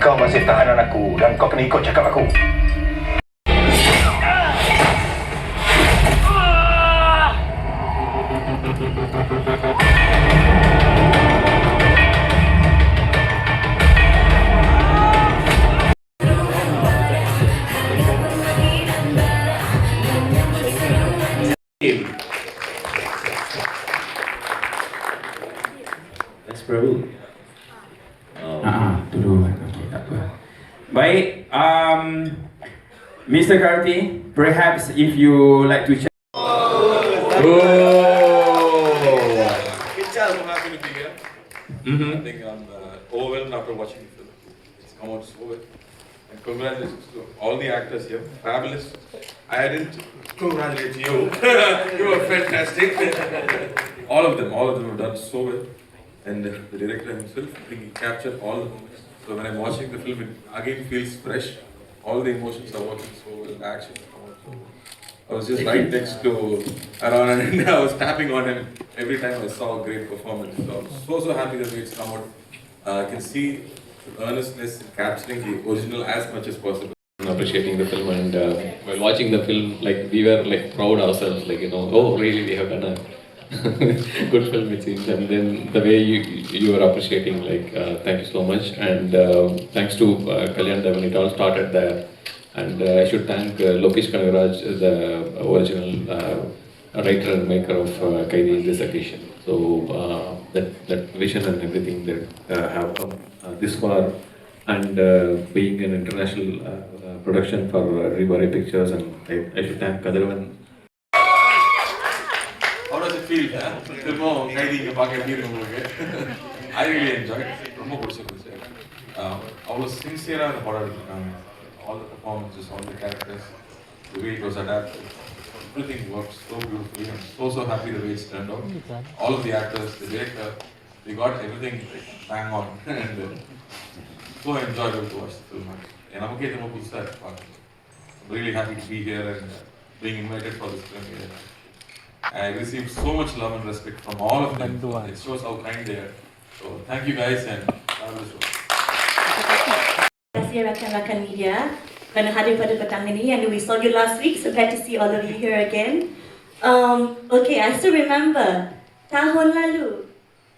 Engkau masih tahanan aku dan kau kena ikut cakap aku. Yes, Prabu. Baik, um, Mr. Karti, perhaps if you like to share. Oh! I'm happy to be here. Mhm. I think I'm uh, overwhelmed after watching the film. It's come out so well. And congratulations to all the actors here. Fabulous. I didn't congratulate you. you were fantastic. all of them, all of them have done so well. And uh, the director himself, I think he captured all the moments. So when I'm watching the film, it again feels fresh. All the emotions are working so well. The action so. I was just right next to Aaron and I was tapping on him every time I saw a great performance. So I'm so so happy that it's come out. Uh, I can see the earnestness in capturing the original as much as possible. appreciating the film and uh, while watching the film like we were like proud ourselves like you know oh really we have done a good film it seems. And then the way you you were appreciating like uh, thank you so much. And uh, thanks to uh, Kalyan Devan it all started there. And uh, I should thank uh, Lokesh Kanagaraj the original uh, writer and maker of uh, Kaidi in this occasion so that, that vision and everything that have come this far. And being an international production for uh, Ribari Pictures and I, I should thank Kadirvan How does it feel? திரும்ப கைதி இங்க பார்க்க எப்படி இருக்கு உங்களுக்கு I really enjoy ரொம்ப பிடிச்சிருந்துச்சு Uh, அவ்வளோ சின்சியராக இந்த படம் எடுத்திருக்காங்க all the performances all the characters the way it was adapted everything works so beautifully I'm so so happy the way it's turn out all of the actors the director we got everything bang on and so enjoyable to watch the film நமக்கே ரொம்ப புதுசாக இருக்கு பார்க்க I'm really happy to be here and uh, being invited for this premiere. I received so much love and respect from all of them. It shows how kind they are. So thank you guys and have a show. Terima rakan-rakan media kerana hadir pada petang ini and we saw you last week so glad to see all of you here again. Um, okay, I still remember tahun lalu,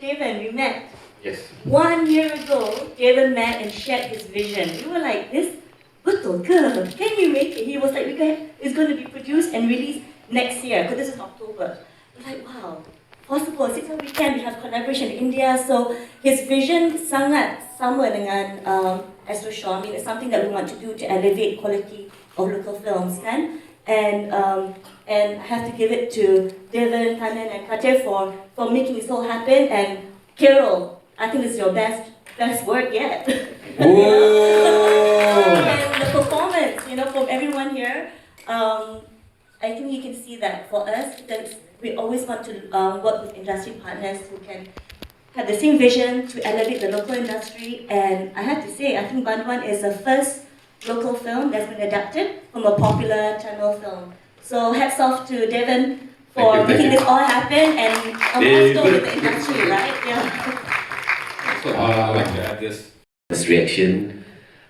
Devon, we met yes one year ago. Devon met and shared his vision. We were like, this betul ke? Can you make it? He was like, we can, it's going to be produced and released next year because this is October. Like, wow, possible. Six we weekend, we have collaboration in India. So his vision sangat sama dengan um, Astro Shaw. I mean, it's something that we want to do to elevate quality of local films, kan? And um, and I have to give it to Devon, Kanan, and Katir for for making this all happen. And Carol, I think this is your best best work yet. and the performance, you know, from everyone here, um, I think you can see that for us, that we always want to um, work with industry partners who can have the same vision to elevate the local industry. And I have to say, I think Bandwan is the first local film that's been adapted from a popular channel film. So hats off to Devon for Thank you, thank making you. this all happen and a milestone with the industry, right? Yeah. so uh, I like to add this First reaction,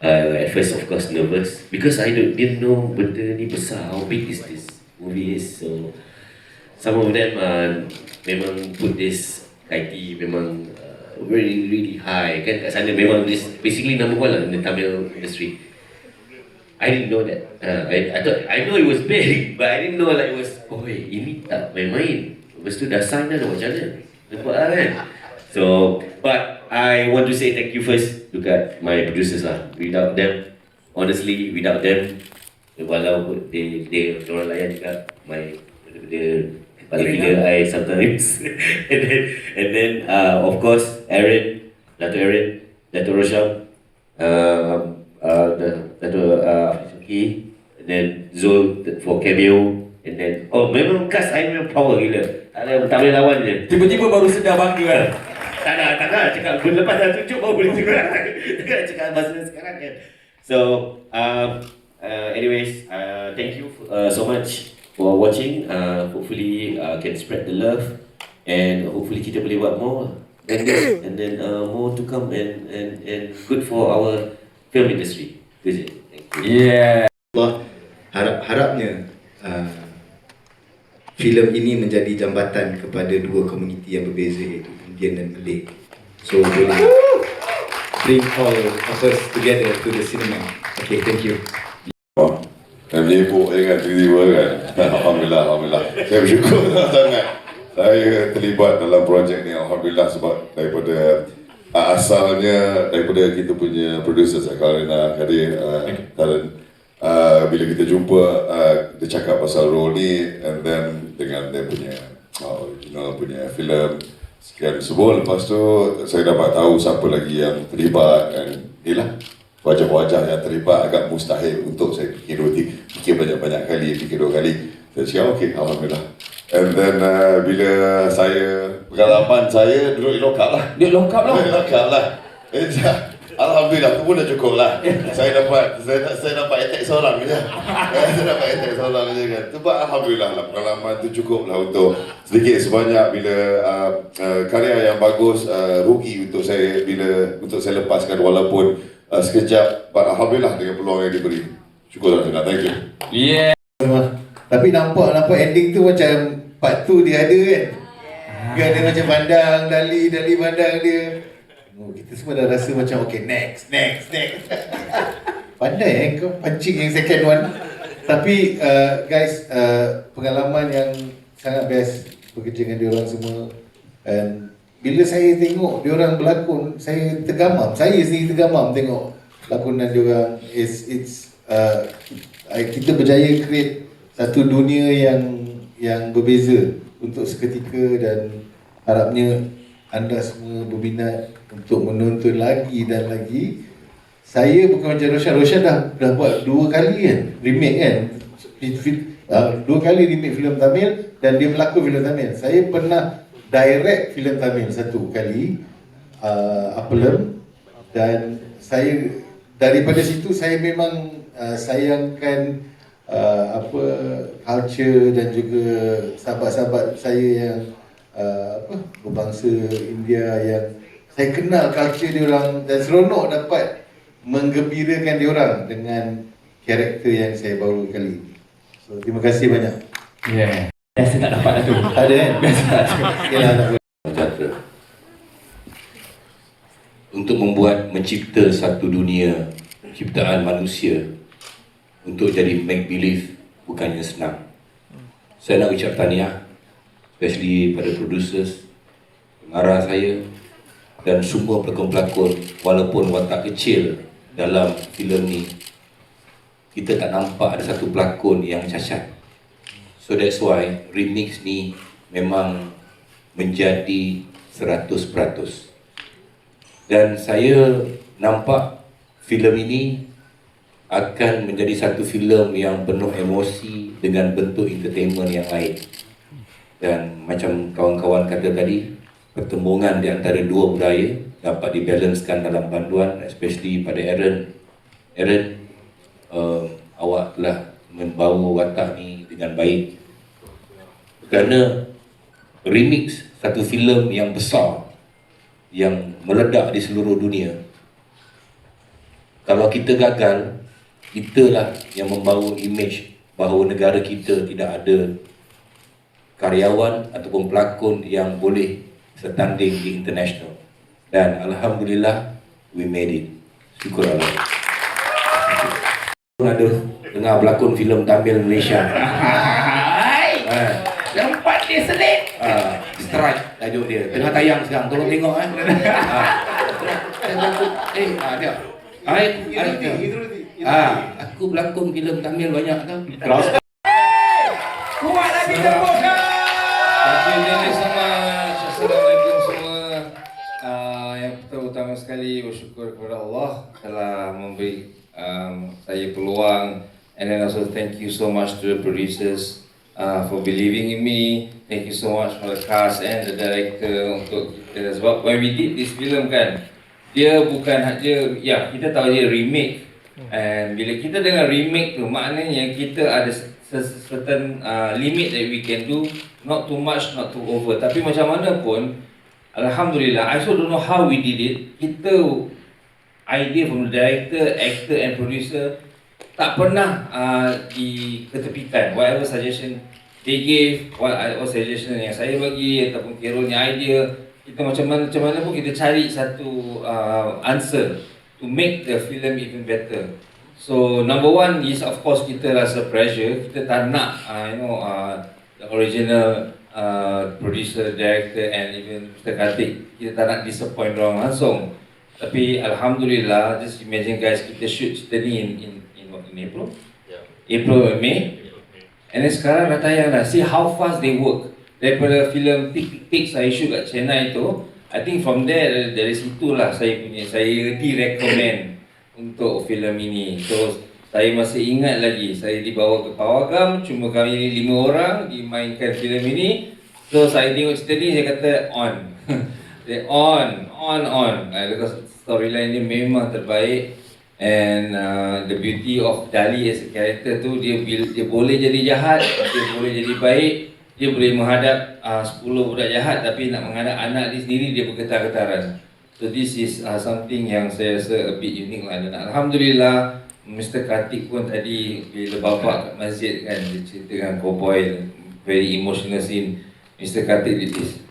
uh, at first of course nervous because I don't, didn't know benda ni besar, how big is this movie is. So some of them uh, memang put this kaiti memang uh, really really high kan kat sana memang this basically number one lah in the Tamil industry. I didn't know that. Uh, I, I thought I know it was big, but I didn't know like it was. Oh, ini tak main-main. Lepas tu dah sign dah, macam mana? Nampak lah kan? So, but I want to say thank you first dekat my producers lah. Without them, honestly, without them, walau dia dia orang lain juga. My dia kepala gila I sometimes. And then and then uh, of course Aaron. Dato Aaron. Dato Rosham. Um, uh, the Dato uh, Suki and then Zul for cameo. And then oh memang cast I memang power gila. Tak ada tak boleh lawan dia Tiba-tiba baru sedar bangga. Kan. tak nak, tak nak cakap lepas dah tunjuk baru boleh cakap. Tak nak cakap bahasa sekarang kan. So, um, uh, anyways, uh, thank you uh, so much for watching uh, Hopefully uh, can spread the love And hopefully kita boleh buat more than this And then uh, more to come and, and, and good for our film industry Good Thank you Yeah. Allah harap-harapnya uh, filem ini menjadi jambatan kepada dua komuniti yang berbeza iaitu Indian dan Malay. So boleh bring all of us together to the cinema. Okay, thank you. Dan lebok je kan tiba-tiba kan? Alhamdulillah, Alhamdulillah. Saya bersyukur sangat. Saya terlibat dalam projek ni Alhamdulillah sebab daripada uh, Asalnya daripada kita punya producer Sakarina Kadir uh, Talent uh, Bila kita jumpa uh, Dia cakap pasal role ni And then dengan dia punya uh, Original punya filem Sekian semua. Lepas tu saya dapat tahu siapa lagi yang terlibat Dan inilah wajah-wajah yang terlibat agak mustahil untuk saya fikir dua tiga, fikir banyak-banyak kali, fikir dua kali. Saya cakap, okey, Alhamdulillah. And then uh, bila saya, pengalaman saya duduk di lokal lah. Lengkap lah. Duduk di lokal lah. Eh, Alhamdulillah, tu pun dah cukup lah. saya dapat, saya, saya dapat attack seorang je. saya dapat attack seorang je kan. Buat Alhamdulillah lah, pengalaman tu cukup lah untuk sedikit sebanyak bila uh, uh, karya yang bagus uh, rugi untuk saya bila untuk saya lepaskan walaupun uh, sekejap. But Alhamdulillah dengan peluang yang diberi. Syukur Alhamdulillah, thank you. Yeah. Tapi nampak nampak ending tu macam part tu dia ada kan. Dia ada macam pandang Dali, Dali pandang dia. Oh, kita semua dah rasa macam okay next, next, next. Pandai eh kau pancing yang second one. Tapi uh, guys, uh, pengalaman yang sangat best bekerja dengan diorang semua. And bila saya tengok diorang berlakon, saya tergamam. Saya sendiri tergamam tengok lakonan diorang. It's it's uh, kita berjaya create satu dunia yang yang berbeza untuk seketika dan harapnya anda semua berminat untuk menonton lagi dan lagi saya bukan macam Roshan Roshan dah, dah buat dua kali kan remake kan uh, dua kali remake filem Tamil dan dia berlakon filem Tamil saya pernah direct filem Tamil satu kali uh, Apelem dan saya daripada situ saya memang uh, sayangkan uh, apa culture dan juga sahabat-sahabat saya yang uh, apa berbangsa India yang saya kenal culture dia orang dan seronok dapat menggembirakan dia orang dengan karakter yang saya baru kali. So terima kasih banyak. Yeah. Biasa tak dapat lah tu. Ada kan? Biasa. Tak apa. Jaga untuk membuat mencipta satu dunia ciptaan manusia untuk jadi make believe bukannya senang. Saya nak ucap tahniah especially pada producers, pengarah saya dan semua pelakon-pelakon walaupun watak kecil dalam filem ni kita tak nampak ada satu pelakon yang cacat. So that's why remix ni memang menjadi 100%. Dan saya nampak filem ini akan menjadi satu filem yang penuh emosi dengan bentuk entertainment yang lain. Dan macam kawan-kawan kata tadi, pertembungan di antara dua budaya dapat dibalancekan dalam panduan especially pada Aaron. Aaron, uh, awak telah membawa watak ni dengan baik. Kerana remix satu filem yang besar yang meledak di seluruh dunia. Kalau kita gagal, italah yang membawa image bahawa negara kita tidak ada karyawan ataupun pelakon yang boleh setanding di international. Dan Alhamdulillah, we made it. Syukur Allah. Dengar berlakon filem Tamil Malaysia. Hai. Ha. Tempat dia selit. Ah, strike tajuk dia. Tengah tayang sekarang, tolong tengok eh. Ah. Eh, ah, dia. Hai, hai. Ah, aku berlakon filem Tamil banyak tau. Kuat lagi tepukan. Terima kasih semua. Assalamualaikum semua. Uh, yang terutama sekali bersyukur kepada Allah telah memberi um, saya peluang and then also thank you so much to the producers uh, for believing in me. Thank you so much for the cast and the director untuk kita sebab when we did this film kan dia bukan hanya ya kita tahu dia remake. And bila kita dengan remake tu maknanya kita ada cer- certain uh, limit that we can do. Not too much not too over. Tapi macam mana pun Alhamdulillah I also don't know how we did it. Kita idea from the director actor and producer tak pernah uh, diketepikan whatever suggestion they gave whatever suggestion yang saya bagi ataupun Carolnya idea kita macam mana macam mana pun kita cari satu uh, answer to make the film even better So number one is of course kita rasa pressure kita tak nak uh, you know uh, the original uh, producer, director and even Mr. Kartik kita tak nak disappoint orang langsung. Tapi alhamdulillah just imagine guys kita shoot cerita ni in in in, what, in April. April and May. And then sekarang dah tayang dah. See how fast they work. Daripada filem Tick Tick Tick saya shoot kat Chennai tu, I think from there dari situ lah saya punya saya di-recommend untuk filem ini. So saya masih ingat lagi saya dibawa ke Pawagam cuma kami ni lima orang dimainkan filem ini. So saya tengok cerita ni saya kata on. Dia on, on, on. Because storyline dia memang terbaik and uh, the beauty of Dali as a character tu dia dia boleh jadi jahat, dia boleh jadi baik, dia boleh menghadap uh, 10 budak jahat tapi nak menghadap anak dia sendiri dia bergetar-getaran. So this is uh, something yang saya rasa a bit unique lah dan Alhamdulillah Mr. Kartik pun tadi bila bapak kat masjid kan dia ceritakan cowboy very emotional scene Mr. Kartik did this.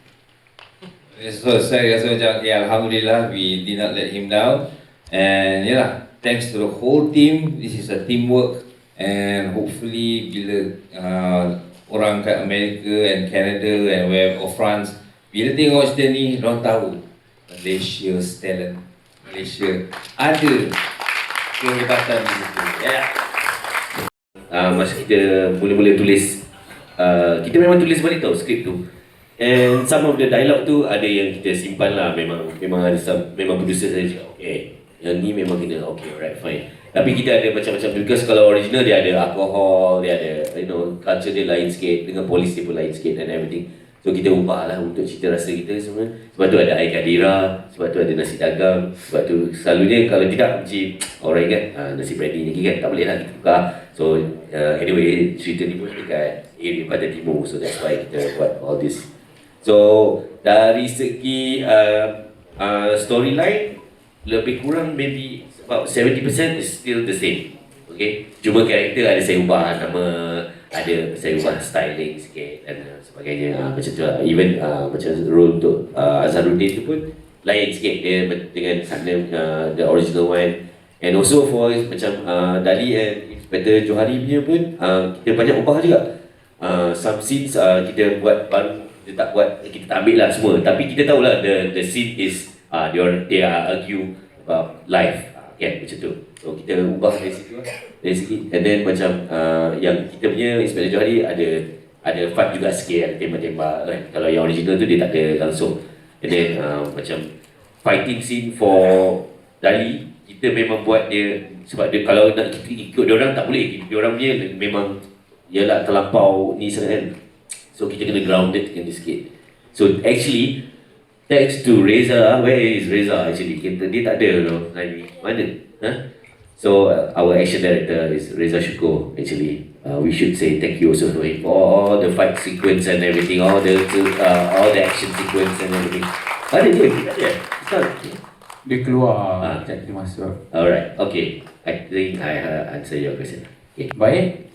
So saya rasa macam ya Alhamdulillah we did not let him down and yalah thanks to the whole team. This is a teamwork and hopefully bila uh, orang kat Amerika and Canada and where or France bila tengok cerita ni orang tahu Malaysia's talent. Malaysia ada kehebatan di situ. Yeah. uh, masa kita mula-mula tulis uh, kita memang tulis balik tau skrip tu. And some of the dialogue tu ada yang kita simpan lah. Memang memang ada some, memang producer saya cakap okay yang ni memang kena okay alright fine. Tapi kita ada macam-macam because kalau original dia ada alcohol dia ada you know culture dia lain sikit dengan polis dia pun lain sikit and everything. So kita ubah lah untuk cerita rasa kita semua. Sebab tu ada air kadira sebab tu ada nasi dagang sebab tu selalunya kalau tidak mesti orang ingat uh, nasi brandy ni kan? Tak boleh lah kita tukar. So uh, anyway cerita ni pun dekat area Pantai Timur. So that's why kita buat all this. So dari segi uh, uh, storyline lebih kurang maybe about 70% is still the same okay? Cuma karakter ada saya ubah nama ada saya ubah styling sikit dan sebagainya uh, macam tu lah. Even uh, macam role untuk uh, Azharuddin tu pun lain sikit. Dia dengan sana uh, the original one. And also for macam uh, Dali and Inspector Johari punya pun uh, kita banyak ubah juga. Uh, some scenes uh, kita buat baru kita tak buat kita tak ambil lah semua. Tapi kita tahu lah the the scene is uh, they are they are argue about life. Uh, kan macam tu. So kita ubah dari situ lah. Dari segi and then macam uh, yang kita punya Inspector Johari ada ada fight juga sikit ada tembak-tembak kan. Kalau yang original tu dia tak ada langsung. And then uh, macam fighting scene for Dali kita memang buat dia sebab dia kalau nak kita ikut dia orang tak boleh. Dia orang punya memang ialah terlampau ni sangat kan. So kita kena grounded kan sikit so actually thanks to Reza where is Reza actually kita dia tak ada hari ni mana huh? so uh, our action director is Reza Syukur actually uh, we should say thank you also to him for all the fight sequence and everything all the uh, all the action sequence and everything ada dia ada Ustaz Dia keluar Ah. Dia masuk Alright, okay. I think I uh, answer your question. Okay. Baik